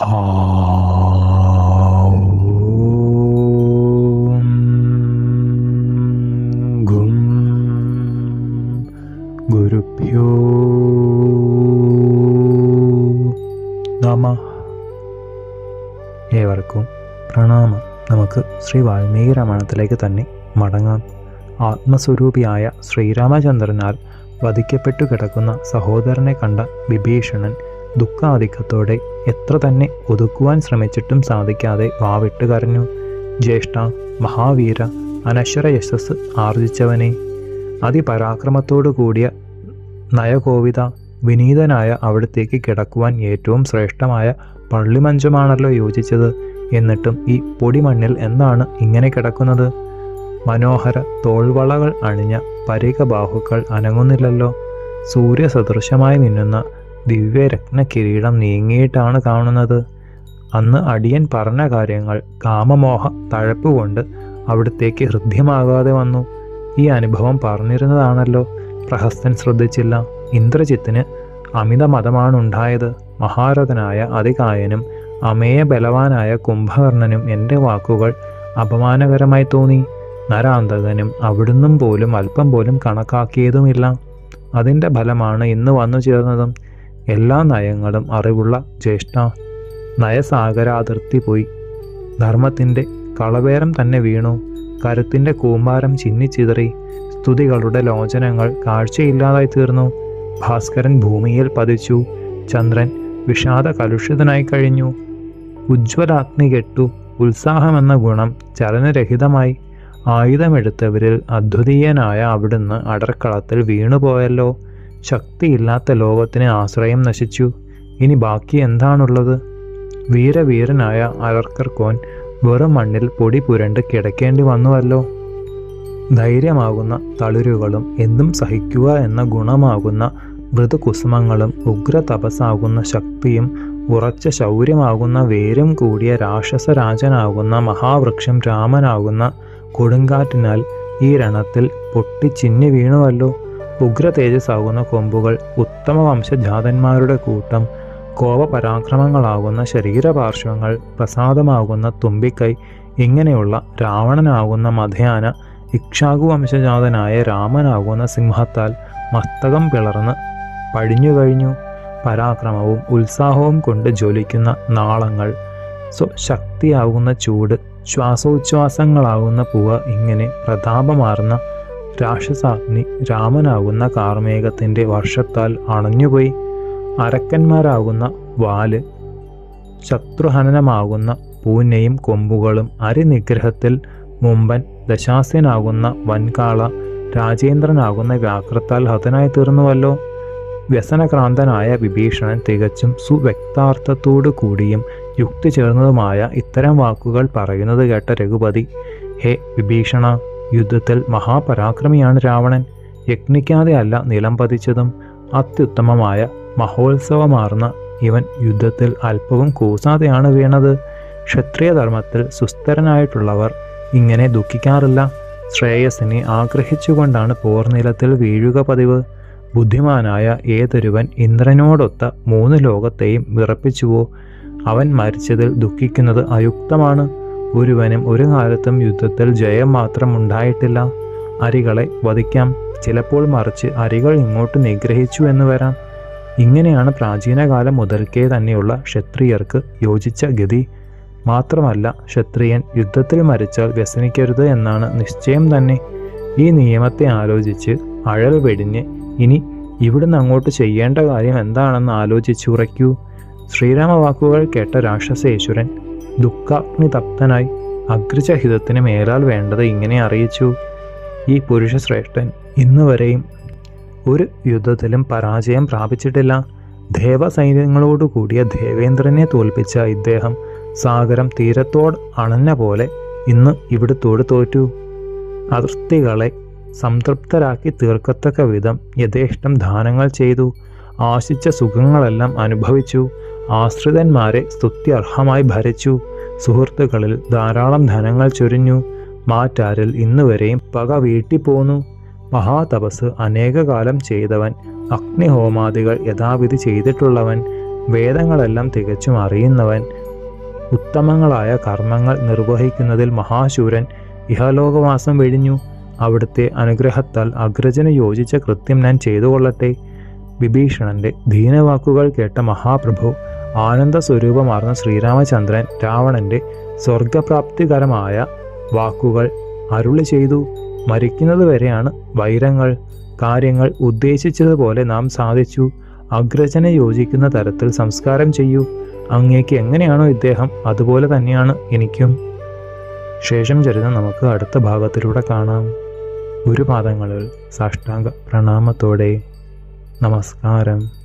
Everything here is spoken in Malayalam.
ഗും ഗുരുഭ്യോ ഏവർക്കും പ്രണാമം. നമുക്ക് ശ്രീ വാൽമീകി രാമായണത്തിലേക്ക് തന്നെ മടങ്ങാം. ആത്മസ്വരൂപിയായ ശ്രീരാമചന്ദ്രനാൽ വധിക്കപ്പെട്ടു കിടക്കുന്ന സഹോദരനെ കണ്ട വിഭീഷണൻ ദുഃഖാധിക്യത്തോടെ എത്ര തന്നെ ഒതുക്കുവാൻ ശ്രമിച്ചിട്ടും സാധിക്കാതെ വാവിട്ട് കരഞ്ഞു. ജ്യേഷ്ഠ മഹാവീര അനശ്വര യശസ് ആർജിച്ചവനെ. അതിപരാക്രമത്തോടു കൂടിയ നയകോവിത വിനീതനായ അവിടത്തേക്ക് കിടക്കുവാൻ ഏറ്റവും ശ്രേഷ്ഠമായ പള്ളിമഞ്ചമാണല്ലോ യോജിച്ചത്. എന്നിട്ടും ഈ പൊടിമണ്ണിൽ എന്താണ് ഇങ്ങനെ കിടക്കുന്നത്? മനോഹര തോൾവളകൾ അണിഞ്ഞ പരികബാഹുക്കൾ അനങ്ങുന്നില്ലല്ലോ. സൂര്യസദൃശമായി മിന്നുന്ന ദിവ്യരത്ന കിരീടം നീങ്ങിയിട്ടാണ് കാണുന്നത്. അന്ന് അടിയൻ പറഞ്ഞ കാര്യങ്ങൾ കാമമോഹ തഴപ്പുകൊണ്ട് അവിടത്തേക്ക് ഹൃദ്യമാകാതെ വന്നു. ഈ അനുഭവം പറഞ്ഞിരുന്നതാണല്ലോ. പ്രഹസ്തൻ ശ്രദ്ധിച്ചില്ല. ഇന്ദ്രജിത്തിന് അമിത മതമാണുണ്ടായത് മഹാരഥനായ അതികായനും അമേയ ബലവാനായ കുംഭകർണനും എന്റെ വാക്കുകൾ അപമാനകരമായി തോന്നി. നരാന്തകനും അവിടുന്നും പോലും അല്പം പോലും കണക്കാക്കിയതുമില്ല. അതിന്റെ ഫലമാണ് ഇന്ന് വന്നു ചേർന്നതും എല്ലാ നയങ്ങളും അറിവുള്ള ജ്യേഷ്ഠ നയസാഗരാതിർത്തി പോയി. ധർമ്മത്തിന്റെ കളവേരം തന്നെ വീണു. കരുത്തിന്റെ കൂമ്പാരം ചിന്നിച്ചിതറി. സ്തുതികളുടെ ലോചനങ്ങൾ കാഴ്ചയില്ലാതായി തീർന്നു. ഭാസ്കരൻ ഭൂമിയിൽ പതിച്ചു. ചന്ദ്രൻ വിഷാദ കലുഷിതനായി കഴിഞ്ഞു. ഉജ്ജ്വലാഗ്നി കെട്ടു. ഉത്സാഹമെന്ന ഗുണം ചലനരഹിതമായി. ആയുധമെടുത്തവരിൽ അദ്വിതീയനായ അവിടുന്ന് അടർക്കളത്തിൽ വീണുപോയല്ലോ. ശക്തിയില്ലാത്ത ലോകത്തിന് ആശ്രയം നശിച്ചു. ഇനി ബാക്കി എന്താണുള്ളത്? വീരവീരനായ അലർക്കർക്കോൻ വെറും മണ്ണിൽ പൊടി പുരണ്ട് കിടക്കേണ്ടി വന്നുവല്ലോ. ധൈര്യമാകുന്ന തളിരുകളും എന്നും സഹിക്കുക എന്ന ഗുണമാകുന്ന മൃദുകുസുമങ്ങളും ഉഗ്ര തപസ്സാകുന്ന ശക്തിയും ഉറച്ച ശൗര്യമാകുന്ന വേരും കൂടിയ രാക്ഷസരാജനാകുന്ന മഹാവൃക്ഷം രാമനാകുന്ന കൊടുങ്കാറ്റിനാൽ ഈ രണത്തിൽ പൊട്ടിച്ചിന്നി വീണുവല്ലോ. ഉഗ്ര തേജസ്സാകുന്ന കൊമ്പുകൾ ഉത്തമ വംശജാതന്മാരുടെ കൂട്ടം കോപപരാക്രമങ്ങളാകുന്ന ശരീരപാർശ്വങ്ങൾ പ്രസാദമാകുന്ന തുമ്പിക്കൈ ഇങ്ങനെയുള്ള രാവണനാകുന്ന മധയാന ഇക്ഷാകു വംശജാതനായ രാമനാകുന്ന സിംഹത്താൽ മസ്തകം പിളർന്ന് പടിഞ്ഞു കഴിഞ്ഞു. പരാക്രമവും ഉത്സാഹവും കൊണ്ട് ജ്വലിക്കുന്ന നാളങ്ങൾ സ്വശക്തിയാകുന്ന ചൂട് ശ്വാസോച്ഛ്വാസങ്ങളാകുന്ന പുക ഇങ്ങനെ പ്രതാപമാർന്ന രാക്ഷസാഗ്നി രാമനാകുന്ന കാർമേഘത്തിന്റെ വർഷത്താൽ അണഞ്ഞുപോയി. അരക്കന്മാരാകുന്ന വാൽ ശത്രുഹനനമാകുന്ന പൂനെയും കൊമ്പുകളും അരിനിഗ്രഹത്തിൽ മുമ്പൻ ദശാസ്യനാകുന്ന വൻകാള രാജേന്ദ്രനാകുന്ന വ്യാക്രത്താൽ ഹതനായി തീർന്നുവല്ലോ വ്യസനക്രാന്തനായ വിഭീഷണൻ തികച്ചും സുവ്യക്താർത്ഥത്തോടു കൂടിയും യുക്തി ചേർന്നതുമായ ഇത്തരം വാക്കുകൾ പറയുന്നത് കേട്ട രഘുപതി ഹേ വിഭീഷണ യുദ്ധത്തിൽ മഹാപരാക്രമിയാണ് രാവണൻ. യജ്ഞിക്കാതെയല്ല നിലം പതിച്ചതും അത്യുത്തമമായ മഹോത്സവമാർന്ന ഇവൻ യുദ്ധത്തിൽ അല്പവും കൂസാതെയാണ് വീണത്. ക്ഷത്രിയധർമ്മത്തിൽ സുസ്ഥരനായിട്ടുള്ളവർ ഇങ്ങനെ ദുഃഖിക്കാറില്ല. ശ്രേയസിനെ ആഗ്രഹിച്ചുകൊണ്ടാണ് പോർനിലത്തിൽ വീഴുക പതിവ്. ബുദ്ധിമാനായ ഏതൊരുവൻ ഇന്ദ്രനോടൊത്ത മൂന്ന് ലോകത്തെയും വിറപ്പിച്ചുവോ? അവൻ മരിച്ചതിൽ ദുഃഖിക്കുന്നത് അയുക്തമാണ്. ഒരുവനും ഒരു കാലത്തും യുദ്ധത്തിൽ ജയം മാത്രം ഉണ്ടായിട്ടില്ല. അരികളെ വധിക്കാം. ചിലപ്പോൾ മറിച്ച് അരികൾ ഇങ്ങോട്ട് നിഗ്രഹിച്ചു എന്ന് വരാം. ഇങ്ങനെയാണ് പ്രാചീനകാലം മുതൽക്കേ തന്നെയുള്ള ക്ഷത്രിയർക്ക് യോജിച്ച ഗതി. മാത്രമല്ല ക്ഷത്രിയൻ യുദ്ധത്തിൽ മരിച്ചാൽ വ്യസനിക്കരുത് എന്നാണ് നിശ്ചയം തന്നെ. ഈ നിയമത്തെ ആലോചിച്ച് അഴൽ വെടിഞ്ഞ് ഇനി ഇവിടുന്ന് അങ്ങോട്ട് ചെയ്യേണ്ട കാര്യം എന്താണെന്ന് ആലോചിച്ചുറയ്ക്കൂ ശ്രീരാമവാക്കുകൾ കേട്ട രാക്ഷസേശ്വരൻ ദുഃഖാഗ്നി തപ്തനായി അഗ്രചഹിതത്തിന് മേലാൽ വേണ്ടത് ഇങ്ങനെ അറിയിച്ചു. ഈ പുരുഷശ്രേഷ്ഠൻ ഇന്നുവരെയും ഒരു യുദ്ധത്തിലും പരാജയം പ്രാപിച്ചിട്ടില്ല. ദേവസൈന്യങ്ങളോടു കൂടിയ ദേവേന്ദ്രനെ തോൽപ്പിച്ച ഇദ്ദേഹം സാഗരം തീരത്തോട് അണഞ്ഞ പോലെ ഇന്ന് ഇവിടുത്തോട് തോറ്റു. അതിർത്തികളെ സംതൃപ്തരാക്കി തീർക്കത്തക്ക വിധം യഥേഷ്ടം ദാനങ്ങൾ ചെയ്തു. ആശിച്ച സുഖങ്ങളെല്ലാം അനുഭവിച്ചു. ആശ്രിതന്മാരെ സ്തുത്യർഹമായി ഭരിച്ചു. സുഹൃത്തുക്കളിൽ ധാരാളം ധനങ്ങൾ ചൊരിഞ്ഞു. മാറ്റാരിൽ ഇന്നുവരെയും പക വീട്ടിപ്പോന്നു. മഹാതപസ് അനേകകാലം ചെയ്തവൻ അഗ്നിഹോമാദികൾ യഥാവിധി ചെയ്തിട്ടുള്ളവൻ വേദങ്ങളെല്ലാം തികച്ചും അറിയുന്നവൻ ഉത്തമങ്ങളായ കർമ്മങ്ങൾ നിർവഹിക്കുന്നതിൽ മഹാശൂരൻ ഇഹലോകവാസം വെടിഞ്ഞു. അവിടുത്തെ അനുഗ്രഹത്താൽ അഗ്രജന് യോജിച്ച കൃത്യം ഞാൻ ചെയ്തു കൊള്ളട്ടെ വിഭീഷണന്റെ ധീനവാക്കുകൾ കേട്ട മഹാപ്രഭു ആനന്ദ സ്വരൂപമാർന്ന ശ്രീരാമചന്ദ്രൻ രാവണന്റെ സ്വർഗപ്രാപ്തികരമായ വാക്കുകൾ അരുളി ചെയ്തു. മരിക്കുന്നത് വരെയാണ് വൈരങ്ങൾ കാര്യങ്ങൾ ഉദ്ദേശിച്ചതുപോലെ നാം സാധിച്ചു. അഗ്രജനെ യോജിക്കുന്ന തരത്തിൽ സംസ്കാരം ചെയ്യൂ. അങ്ങേക്ക് എങ്ങനെയാണോ ഇദ്ദേഹം അതുപോലെ തന്നെയാണ് എനിക്കും. ശേഷം ചരിതം നമുക്ക് അടുത്ത ഭാഗത്തിലൂടെ കാണാം. ഗുരുപാദങ്ങളിൽ സാഷ്ടാംഗ പ്രണാമത്തോടെ. നമസ്കാരം.